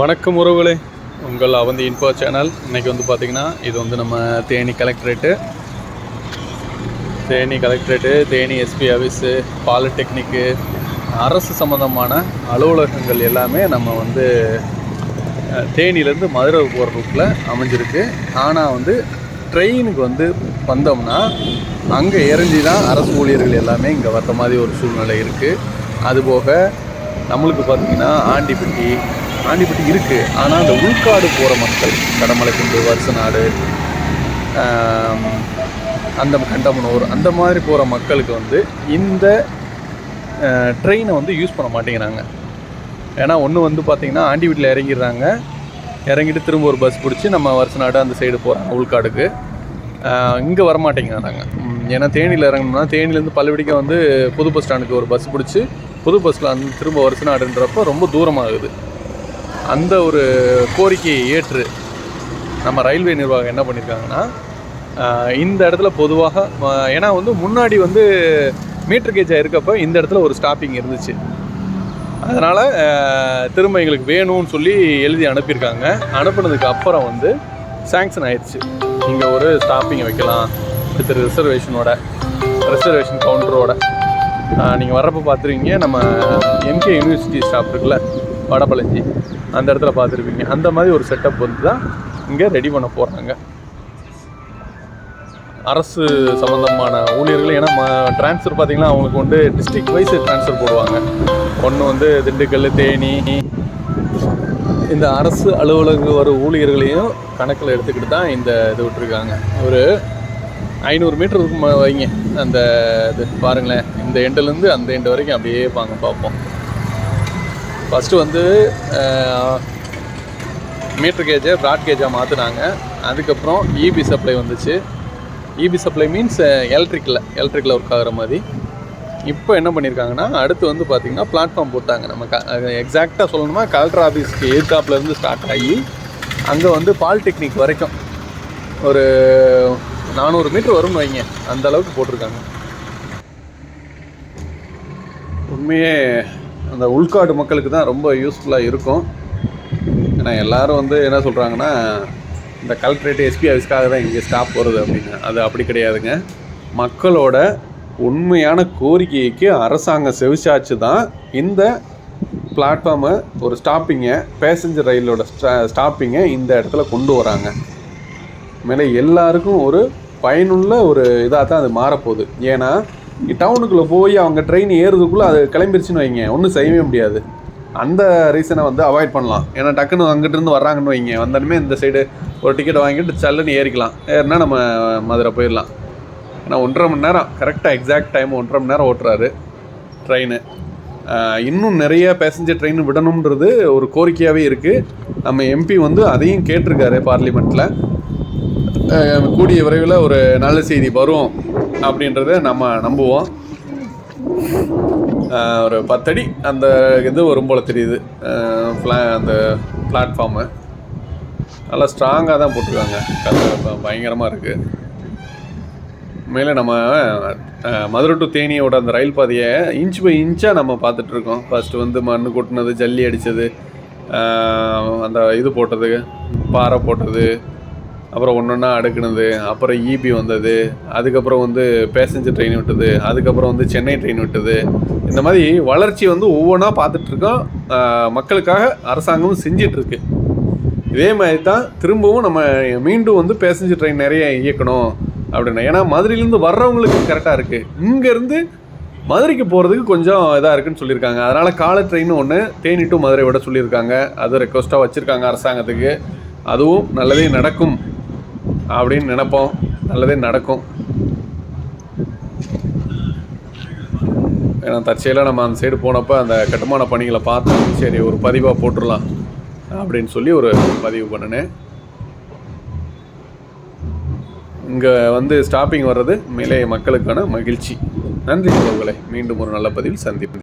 வணக்கம் உறவுகளே. உங்கள் அவந்தி இன்ஃபோ சேனல் இன்றைக்கி வந்து பார்த்திங்கன்னா இது வந்து நம்ம Theni collectorate Theni collectorate Theni SP office polytechnic அரசு சம்மந்தமான அலுவலகங்கள் எல்லாமே நம்ம வந்து தேனியிலேருந்து மதுரை போகிற ரூட்டில் அமைஞ்சிருக்கு. ஆனால் வந்து ட்ரெயினுக்கு வந்து வந்தோம்னா அங்கே இறஞ்சி தான் அரசு ஊழியர்கள் எல்லாமே இங்கே வர்ற மாதிரி ஒரு சூழ்நிலை இருக்குது அதுபோக நம்மளுக்கு பார்த்தீங்கன்னா ஆண்டிப்பட்டி ஆண்டிப்பட்டி இருக்குது ஆனால் அந்த உள்காடு போகிற மக்கள் கடமலைக்குண்டு வருஷ நாடு அந்த கண்டமனூர் அந்த மாதிரி போகிற மக்களுக்கு வந்து இந்த ட்ரெயினை வந்து யூஸ் பண்ண மாட்டேங்கிறாங்க. ஏன்னா ஒன்று வந்து பார்த்திங்கன்னா ஆண்டி வீட்டில் இறங்கிடுறாங்க. இறங்கிட்டு திரும்ப ஒரு பஸ் பிடிச்சி நம்ம வருஷ நாடு அந்த சைடு போகிறாங்க உள்காடுக்கு. இங்கே வரமாட்டேங்கிறாங்க. ஏன்னா தேனியில் இறங்கணும்னா தேனிலேருந்து பள்ளிவடிக்க வந்து புது பஸ் ஸ்டாண்டுக்கு ஒரு பஸ் பிடிச்சி புது பஸ்ஸில் அந்த திரும்ப வருஷ நாடுன்றப்போ ரொம்ப தூரமாகுது. அந்த ஒரு கோரிக்கையை ஏற்று நம்ம ரயில்வே நிர்வாகம் என்ன பண்ணியிருக்காங்கன்னா இந்த இடத்துல பொதுவாக ஏன்னா வந்து முன்னாடி வந்து மீட்டர் கேஜாக இருக்கப்போ இந்த இடத்துல ஒரு ஸ்டாப்பிங் இருந்துச்சு. அதனால் திரும்ப எங்களுக்கு வேணும்னு சொல்லி எழுதி அனுப்பியிருக்காங்க. அனுப்புனதுக்கு அப்புறம் வந்து சேங்ஷன் ஆயிடுச்சு. இங்கே ஒரு ஸ்டாப்பிங் வைக்கலாம். வித் ரிசர்வேஷனோட ரிசர்வேஷன் கவுண்டரோட நீங்கள் வர்றப்போ பார்த்துருவீங்க நம்ம எம்கே யூனிவர்சிட்டி ஸ்டாப் இருக்குல்ல. வடபழஞ்சி அந்த இடத்துல பார்த்துருப்பீங்க. அந்த மாதிரி ஒரு செட்டப் வந்து தான் இங்கே ரெடி பண்ண போகிறாங்க அரசு சம்மந்தமான ஊழியர்கள் ஏன்னா ட்ரான்ஸ்ஃபர் பார்த்தீங்கன்னா அவங்களுக்கு வந்து டிஸ்ட்ரிக்ட் வைஸ் ட்ரான்ஸ்ஃபர் போடுவாங்க. ஒன்று வந்து திண்டுக்கல் தேனி இந்த அரசு அலுவலக வர ஊழியர்களையும் கணக்கில் எடுத்துக்கிட்டு தான் இந்த இது விட்டுருக்காங்க. ஒரு ஐநூறு மீட்டர் இருக்கும் வைங்க. அந்த இது பாருங்களேன். இந்த எண்டுலேருந்து அந்த எண்டு வரைக்கும் அப்படியே பாங்க பார்ப்போம். ஃபஸ்ட்டு வந்து மீட்ரு கேஜை ப்ராட் கேஜாக மாற்றினாங்க அதுக்கப்புறம் இபி சப்ளை வந்துச்சு. இபி சப்ளை மீன்ஸ் எலக்ட்ரிக்கில் எலக்ட்ரிக்கில் ஒர்க் ஆகிற மாதிரி. இப்போ என்ன பண்ணியிருக்காங்கன்னா அடுத்து வந்து பார்த்திங்கன்னா பிளாட்ஃபார்ம் போட்டாங்க நம்ம க எக்ஸாக்டாக சொல்லணுமா கலெக்டர் ஆஃபீஸ்க்கு எதிர்த்தாப்புலேருந்து ஸ்டார்ட் ஆகி அங்கே வந்து பாலிடெக்னிக் வரைக்கும் ஒரு நானூறு மீட்ரு வரும்னு வைங்க. அந்த அளவுக்கு போட்டிருக்காங்க. உண்மையே அந்த உள்காடு மக்களுக்கு தான் ரொம்ப யூஸ்ஃபுல்லாக இருக்கும். ஏன்னா எல்லோரும் வந்து என்ன சொல்கிறாங்கன்னா இந்த கலெக்டரேட் எஸ்பி ஆஃபீஸ்க்காக தான் இங்கே ஸ்டாப் போகிறது அப்படின்னு. அது அப்படி கிடையாதுங்க. மக்களோட உண்மையான கோரிக்கைக்கு அரசாங்கம் செவிச்சாச்சு தான் இந்த பிளாட்ஃபார்மை ஒரு ஸ்டாப்பிங்கை பேசஞ்சர் ரயிலோட ஸ்டா ஸ்டாப்பிங்கை இந்த இடத்துல கொண்டு வராங்க. மேலே எல்லாருக்கும் ஒரு பயனுள்ள ஒரு இதாக தான் அது மாறப்போகுது. ஏன்னா டவுனுக்குள்ளே போய் அவங்க ட்ரெயின் ஏறுறதுக்குள்ளே அது கிளம்பிருச்சுன்னு வைங்க. ஒன்றும் செய்யவே முடியாது. அந்த ரீசனை வந்து அவாய்ட் பண்ணலாம். ஏன்னா டக்குன்னு அங்கிட்டிருந்து வர்றாங்கன்னு வைங்க. வந்தாலுமே இந்த சைடு ஒரு டிக்கெட் வாங்கிட்டு சல்லுன்னு ஏறிக்கலாம். ஏறினா நம்ம மதுரை போயிடலாம். ஏன்னா ஒன்றரை மணி நேரம் கரெக்டாக எக்ஸாக்ட் டைம் ஒன்றரை மணி நேரம் ஓட்டுறாரு ட்ரெயின் இன்னும் நிறைய பேசஞ்சர் ட்ரெயின் விடணுன்றது ஒரு கோரிக்கையாகவே இருக்குது நம்ம எம்பி வந்து அதையும் கேட்டிருக்காரு பார்லிமெண்ட்டில் கூடிய விரைவில் ஒரு நல்ல செய்தி வரும். அப்படின்றத நம்ம நம்புவோம். ஒரு பத்தடி அந்த இது வரும் போல் தெரியுது. ஃப்ளா அந்த பிளாட்ஃபார்மு நல்லா ஸ்ட்ராங்காக தான் போட்டிருக்காங்க. கதை பயங்கரமாக இருக்குது மேலே நம்ம மதுரை டு தேனியோட அந்த ரயில் பாதையை இன்ச் பை இன்ச்சாக நம்ம பார்த்துட்ருக்கோம் ஃபஸ்ட்டு வந்து மண் கொட்டினது ஜல்லி அடித்தது அந்த இது போட்டது பாறை போட்டது அப்புறம் ஒன்று ஒன்றா அடுக்குனது அப்புறம் இபி வந்தது அதுக்கப்புறம் வந்து பேசஞ்சர் ட்ரெயின் விட்டது அதுக்கப்புறம் வந்து சென்னை ட்ரெயின் விட்டது. இந்த மாதிரி வளர்ச்சி வந்து ஒவ்வொன்றா பார்த்துட்ருக்கோம் மக்களுக்காக அரசாங்கமும் செஞ்சிட்ருக்கு இதே மாதிரி தான் திரும்பவும் நம்ம மீண்டும் வந்து பேசஞ்சர் ட்ரெயின் நிறைய இயக்கணும் அப்படின்னு. ஏன்னா மதுரையிலேருந்து வர்றவங்களுக்கு கரெக்டாக இருக்குது இங்கேருந்து மதுரைக்கு போகிறதுக்கு கொஞ்சம் இதாக இருக்குன்னு சொல்லியிருக்காங்க. அதனால் காலை ட்ரெயின் ஒன்று தேனி டு மதுரை விட சொல்லியிருக்காங்க. அது ரெக்வஸ்ட்டாக வச்சுருக்காங்க அரசாங்கத்துக்கு. அதுவும் நல்லதே நடக்கும். அப்படின்னு நினைப்போம். நல்லதே நடக்கும். ஏன்னா தற்செயலாக நம்ம அந்த சைடு போனப்போ அந்த கட்டுமான பணிகளை பார்த்தோம் சரி ஒரு பதிவாக போட்டுடலாம் அப்படின்னு சொல்லி ஒரு பதிவு பண்ணினேன். இங்கே வந்து ஸ்டாப்பிங் வர்றது மேலே மக்களுக்கான மகிழ்ச்சி. நன்றி உறவுகளை. மீண்டும் ஒரு நல்ல பதிவில் சந்திப்பேன்